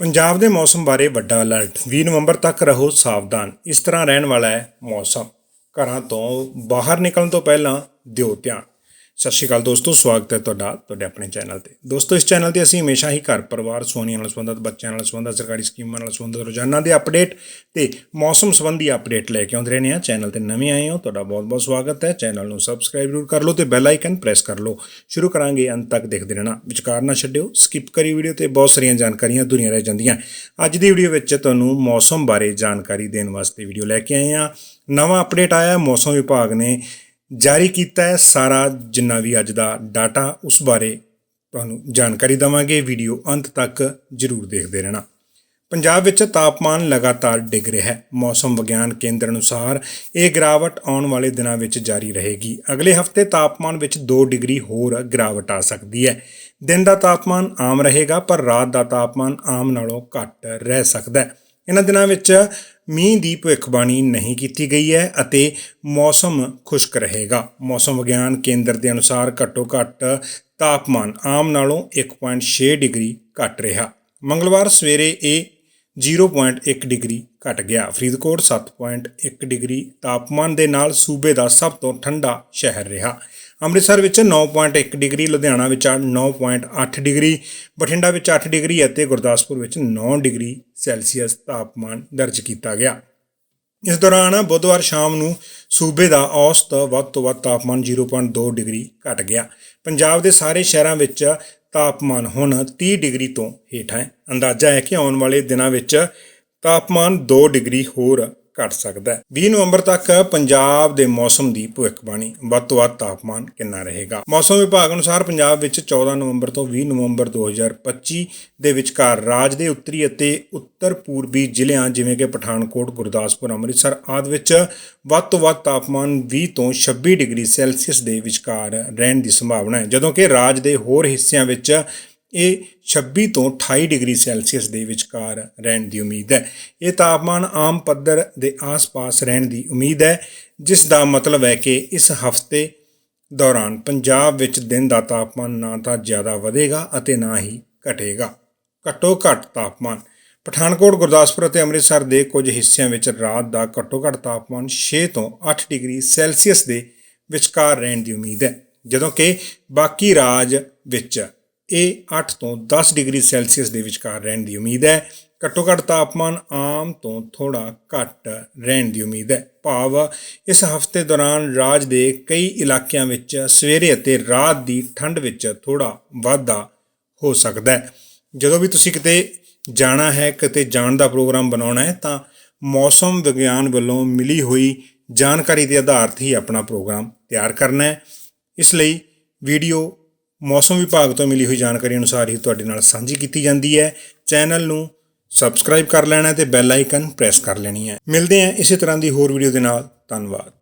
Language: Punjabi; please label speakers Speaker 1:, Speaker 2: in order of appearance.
Speaker 1: ਪੰਜਾਬ ਦੇ ਮੌਸਮ ਬਾਰੇ ਵੱਡਾ ਅਲਰਟ। 20 ਨਵੰਬਰ ਤੱਕ ਰਹੋ ਸਾਵਧਾਨ। ਇਸ ਤਰ੍ਹਾਂ ਰਹਿਣ ਵਾਲਾ ਹੈ ਮੌਸਮ। ਘਰਾਂ ਤੋਂ ਬਾਹਰ ਨਿਕਲਣ ਤੋਂ ਪਹਿਲਾਂ ਦਿਓ ਧਿਆਨ। ਸਤਿ ਸ਼੍ਰੀ ਅਕਾਲ ਦੋਸਤੋ, ਸਵਾਗਤ ਹੈ ਤੁਹਾਡਾ, ਤੁਹਾਡੇ ਆਪਣੇ ਚੈਨਲ ਤੇ। ਦੋਸਤੋ, ਇਸ ਚੈਨਲ ਤੇ ਅਸੀਂ ਹਮੇਸ਼ਾ ਹੀ ਘਰ ਪਰਿਵਾਰ ਸੋਨੀਆਂ ਨਾਲ ਸੰਬੰਧਿਤ, ਬੱਚਿਆਂ ਨਾਲ ਸੰਬੰਧਿਤ, ਸਰਕਾਰੀ ਸਕੀਮਾਂ ਨਾਲ ਸੰਬੰਧਿਤ, ਰੋਜ਼ਾਨਾ ਦੇ ਅਪਡੇਟ ਤੇ ਮੌਸਮ ਸੰਬੰਧੀ ਅਪਡੇਟ ਲੈ ਕੇ ਆਉਂਦੇ ਰਹਿੰਦੇ ਹਾਂ। ਚੈਨਲ ਤੇ ਨਵੇਂ ਆਏ ਹੋ, ਤੁਹਾਡਾ ਬਹੁਤ-ਬਹੁਤ ਸਵਾਗਤ ਹੈ। ਚੈਨਲ ਨੂੰ ਸਬਸਕ੍ਰਾਈਬ ਜ਼ਰੂਰ ਕਰ ਲਓ ਤੇ ਬੈਲ ਆਈਕਨ ਪ੍ਰੈਸ ਕਰ ਲਓ। ਸ਼ੁਰੂ ਕਰਾਂਗੇ ਅੰਤ ਤੱਕ ਦੇਖਦੇ ਰਹਿਣਾ। ਵਿਚਕਾਰ ਨਾ ਛੱਡਿਓ, ਸਕਿਪ ਕਰੀ ਵੀਡੀਓ ਤੇ ਬਹੁਤ ਸਾਰੀਆਂ ਜਾਣਕਾਰੀਆਂ ਦੁਨੀਆ ਰਹਿ ਜਾਂਦੀਆਂ। ਅੱਜ ਦੀ ਵੀਡੀਓ ਵਿੱਚ ਤੁਹਾਨੂੰ ਮੌਸਮ ਬਾਰੇ ਜਾਣਕਾਰੀ ਦੇਣ ਵਾਸਤੇ ਵੀਡੀਓ ਲੈ ਕੇ ਆਏ ਹਾਂ। ਨਵਾਂ ਅਪਡੇਟ ਆਇਆ, ਮੌਸਮ ਵਿਭਾਗ ਨੇ ਜਾਰੀ ਕੀਤਾ ਹੈ। ਸਾਰਾ ਜਿੰਨਾ ਵੀ ਅੱਜ ਦਾ ਡਾਟਾ ਉਸ ਬਾਰੇ ਤੁਹਾਨੂੰ ਜਾਣਕਾਰੀ ਦਵਾਂਗੇ। ਵੀਡੀਓ ਅੰਤ ਤੱਕ ਜਰੂਰ ਦੇਖਦੇ ਰਹਿਣਾ। ਪੰਜਾਬ ਵਿੱਚ ਤਾਪਮਾਨ ਲਗਾਤਾਰ ਡਿੱਗ ਰਿਹਾ ਹੈ। ਮੌਸਮ ਵਿਗਿਆਨ ਕੇਂਦਰ ਅਨੁਸਾਰ ਇਹ ਗਿਰਾਵਟ ਆਉਣ ਵਾਲੇ ਦਿਨਾਂ ਵਿੱਚ ਜਾਰੀ ਰਹੇਗੀ। ਅਗਲੇ ਹਫ਼ਤੇ ਤਾਪਮਾਨ ਵਿੱਚ 2 ਡਿਗਰੀ ਹੋਰ ਗਿਰਾਵਟ ਆ ਸਕਦੀ ਹੈ। ਦਿਨ ਦਾ ਤਾਪਮਾਨ ਆਮ ਰਹੇਗਾ, ਪਰ ਰਾਤ ਦਾ ਤਾਪਮਾਨ ਆਮ ਨਾਲੋਂ ਘੱਟ ਰਹਿ ਸਕਦਾ ਹੈ। ਇਹਨਾਂ ਦਿਨਾਂ ਵਿੱਚ ਮੀਂਹ ਦੀ ਭਵਿੱਖਬਾਣੀ ਨਹੀਂ ਕੀਤੀ ਗਈ ਹੈ ਅਤੇ ਮੌਸਮ ਖੁਸ਼ਕ ਰਹੇਗਾ। ਮੌਸਮ ਵਿਗਿਆਨ ਕੇਂਦਰ ਦੇ ਅਨੁਸਾਰ ਘੱਟੋ ਘੱਟ ਤਾਪਮਾਨ ਆਮ ਨਾਲੋਂ 1.6 ਡਿਗਰੀ ਘੱਟ ਰਿਹਾ। ਮੰਗਲਵਾਰ ਸਵੇਰੇ ਇਹ 0.1 ਡਿਗਰੀ ਘਟ ਗਿਆ। ਫਰੀਦਕੋਟ 7.1 ਡਿਗਰੀ ਤਾਪਮਾਨ ਦੇ ਨਾਲ ਸੂਬੇ ਦਾ ਸਭ ਤੋਂ ਠੰਡਾ ਸ਼ਹਿਰ ਰਿਹਾ। ਅੰਮ੍ਰਿਤਸਰ ਵਿੱਚ 9.1 ਡਿਗਰੀ, ਲੁਧਿਆਣਾ ਵਿੱਚ 9.8 ਡਿਗਰੀ, ਬਠਿੰਡਾ ਵਿੱਚ 8 ਡਿਗਰੀ ਅਤੇ ਗੁਰਦਾਸਪੁਰ ਵਿੱਚ 9 ਡਿਗਰੀ ਸੈਲਸੀਅਸ ਤਾਪਮਾਨ ਦਰਜ ਕੀਤਾ ਗਿਆ। ਇਸ ਦੌਰਾਨ ਬੁੱਧਵਾਰ ਸ਼ਾਮ ਨੂੰ ਸੂਬੇ ਦਾ ਔਸਤ ਵੱਧ ਤੋਂ ਵੱਧ ਤਾਪਮਾਨ 0.2 ਡਿਗਰੀ ਘਟ ਗਿਆ। ਪੰਜਾਬ ਦੇ ਸਾਰੇ ਸ਼ਹਿਰਾਂ ਵਿੱਚ ਤਾਪਮਾਨ ਹੁਣ 30 ਡਿਗਰੀ ਤੋਂ ਹੇਠ ਹੈ। ਅੰਦਾਜ਼ਾ ਹੈ ਕਿ ਆਉਣ ਵਾਲੇ ਦਿਨਾਂ ਵਿੱਚ ਤਾਪਮਾਨ 2 ਡਿਗਰੀ ਹੋਰ ਘਟ ਸਕਦਾ ਹੈ। 20 ਨਵੰਬਰ ਤੱਕ ਪੰਜਾਬ ਦੇ ਮੌਸਮ ਦੀ ਭਵਿੱਖਬਾਣੀ ਵੱਧ ਤੋਂ ਵੱਧ ਤਾਪਮਾਨ ਕਿੰਨਾ ਰਹੇਗਾ? ਮੌਸਮ ਵਿਭਾਗ ਅਨੁਸਾਰ ਪੰਜਾਬ ਵਿੱਚ 14 ਨਵੰਬਰ ਤੋਂ 20 ਨਵੰਬਰ 2025 ਦੇ ਵਿਚਕਾਰ ਰਾਜ ਦੇ ਉੱਤਰੀ ਅਤੇ ਉੱਤਰ ਪੂਰਬੀ ਜ਼ਿਲ੍ਹਿਆਂ ਜਿਵੇਂ ਕਿ ਪਠਾਨਕੋਟ, ਗੁਰਦਾਸਪੁਰ, ਅੰਮ੍ਰਿਤਸਰ ਆਦਿ ਵਿੱਚ ਵੱਧ ਤੋਂ ਵੱਧ ਤਾਪਮਾਨ 20 ਤੋਂ 26 ਡਿਗਰੀ ਸੈਲਸੀਅਸ ਦੇ ਵਿਚਕਾਰ ਰਹਿਣ ਦੀ ਸੰਭਾਵਨਾ ਹੈ। ਜਦੋਂ ਕਿ ਰਾਜ ਦੇ ਹੋਰ ਹਿੱਸਿਆਂ ਵਿੱਚ ਇਹ 26 ਤੋਂ 28 ਡਿਗਰੀ ਸੈਲਸੀਅਸ ਦੇ ਵਿਚਕਾਰ ਰਹਿਣ ਦੀ ਉਮੀਦ ਹੈ। ਇਹ ਤਾਪਮਾਨ ਆਮ ਪੱਧਰ ਦੇ ਆਸ-ਪਾਸ ਰਹਿਣ ਦੀ ਉਮੀਦ ਹੈ, ਜਿਸ ਦਾ ਮਤਲਬ ਹੈ ਕਿ ਇਸ ਹਫ਼ਤੇ ਦੌਰਾਨ ਪੰਜਾਬ ਵਿੱਚ ਦਿਨ ਦਾ ਤਾਪਮਾਨ ਨਾ ਤਾਂ ਜ਼ਿਆਦਾ ਵਧੇਗਾ ਅਤੇ ਨਾ ਹੀ ਘਟੇਗਾ। ਘੱਟੋ ਘੱਟ ਤਾਪਮਾਨ ਪਠਾਨਕੋਟ, ਗੁਰਦਾਸਪੁਰ ਅਤੇ ਅੰਮ੍ਰਿਤਸਰ ਦੇ ਕੁਝ ਹਿੱਸਿਆਂ ਵਿੱਚ ਰਾਤ ਦਾ ਘੱਟੋ ਘੱਟ ਤਾਪਮਾਨ 6 ਤੋਂ 8 ਡਿਗਰੀ ਸੈਲਸੀਅਸ ਦੇ ਵਿਚਕਾਰ ਰਹਿਣ ਦੀ ਉਮੀਦ ਹੈ, ਜਦੋਂ ਕਿ ਬਾਕੀ ਰਾਜ ਵਿੱਚ ਇਹ 8 ਤੋਂ 10 ਡਿਗਰੀ ਸੈਲਸੀਅਸ ਦੇ ਵਿਚਕਾਰ ਰਹਿਣ ਦੀ ਉਮੀਦ ਹੈ। ਘੱਟੋ ਘੱਟ ਤਾਪਮਾਨ ਆਮ ਤੋਂ ਥੋੜਾ ਘੱਟ ਰਹਿਣ ਦੀ ਉਮੀਦ ਹੈ। ਭਾਵ, ਇਸ ਹਫ਼ਤੇ ਦੌਰਾਨ ਰਾਜ ਦੇ ਕਈ ਇਲਾਕਿਆਂ ਵਿੱਚ ਸਵੇਰੇ ਅਤੇ ਰਾਤ ਦੀ ਠੰਡ ਵਿੱਚ ਥੋੜਾ ਵਾਧਾ ਹੋ ਸਕਦਾ ਹੈ। ਜਦੋਂ ਵੀ ਤੁਸੀਂ ਕਿਤੇ ਜਾਣਾ ਹੈ, ਕਿਤੇ ਜਾਣ ਦਾ ਪ੍ਰੋਗਰਾਮ ਬਣਾਉਣਾ ਹੈ, ਤਾਂ ਮੌਸਮ ਵਿਗਿਆਨ ਵੱਲੋਂ ਮਿਲੀ ਹੋਈ ਜਾਣਕਾਰੀ ਦੇ ਆਧਾਰ ਤੇ ਹੀ ਆਪਣਾ ਪ੍ਰੋਗਰਾਮ ਤਿਆਰ ਕਰਨਾ ਹੈ। ਇਸ ਲਈ ਵੀਡੀਓ ਮੌਸਮ ਵਿਭਾਗ ਤੋਂ ਮਿਲੀ ਹੋਈ ਜਾਣਕਾਰੀ ਅਨੁਸਾਰ ਹੀ ਤੁਹਾਡੇ ਨਾਲ ਸਾਂਝੀ ਕੀਤੀ ਜਾਂਦੀ ਹੈ। ਚੈਨਲ ਨੂੰ ਸਬਸਕ੍ਰਾਈਬ ਕਰ ਲੈਣਾ ਹੈ ਤੇ ਬੈਲ ਆਈਕਨ ਪ੍ਰੈਸ ਕਰ ਲੈਣੀ ਹੈ। ਮਿਲਦੇ ਹਾਂ ਇਸੇ ਤਰ੍ਹਾਂ ਦੀ ਹੋਰ ਵੀਡੀਓ ਦੇ ਨਾਲ। ਧੰਨਵਾਦ।